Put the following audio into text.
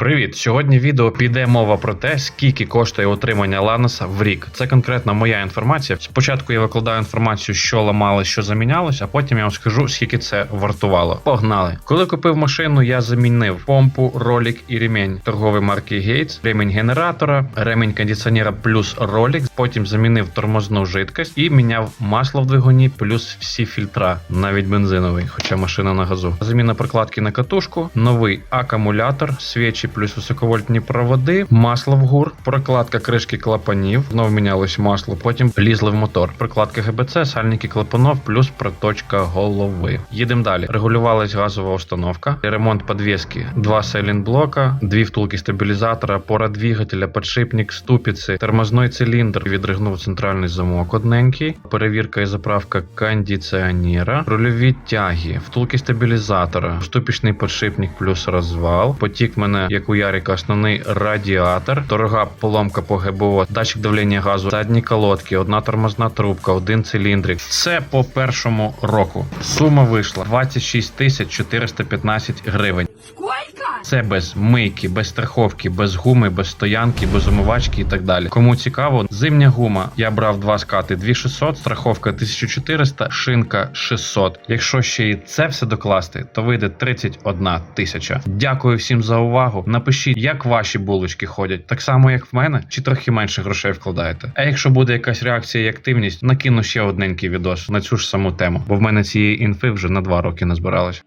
Привіт! Сьогодні відео піде мова про те, скільки коштує отримання Ланоса в рік. Це конкретно моя інформація. Спочатку я викладаю інформацію, що ламали, що замінялось, а потім я вам скажу, скільки це вартувало. Погнали! Коли купив машину, я замінив помпу, ролик і ремінь торгової марки Gates, ремінь генератора, ремінь кондиціонера плюс ролик. Потім замінив тормозну жидкость і міняв масло в двигуні, плюс всі фільтра, навіть бензиновий, хоча машина на газу. Заміна прокладки на катушку, новий акумулятор, свічі плюс високовольтні проводи, масло в гур, прокладка кришки клапанів, знов мінялось масло, потім лізли в мотор. Прокладка ГБЦ, сальники клапанов, плюс проточка голови. Їдемо далі. Регулювалась газова установка, ремонт подвески, два сайлент-блока, дві втулки стабілізатора, опора двигателя, подшипник, ступиці, тормозний циліндр, відригнув центральний замок одненький, перевірка і заправка кондиціонера, рульові тяги, втулки стабілізатора, ступічний подшипник плюс розвал. Потік мене, як у Ярика, основний радіатор, дорога поломка по ГБО, датчик давлення газу, задні колодки, одна тормозна трубка, один циліндрик. Це по першому року. Сума вийшла 26 тисяч 415 гривень. Це без мийки, без страховки, без гуми, без стоянки, без умивачки і так далі. Кому цікаво, зимня гума. Я брав два скати 2600, страховка 1400, шинка 600. Якщо ще і це все докласти, то вийде 31 тисяча. Дякую всім за увагу. Напишіть, як ваші булочки ходять, так само як в мене, чи трохи менше грошей вкладаєте. А якщо буде якась реакція і активність, накину ще одненький відос на цю ж саму тему, бо в мене цієї інфи вже на два роки назбиралось.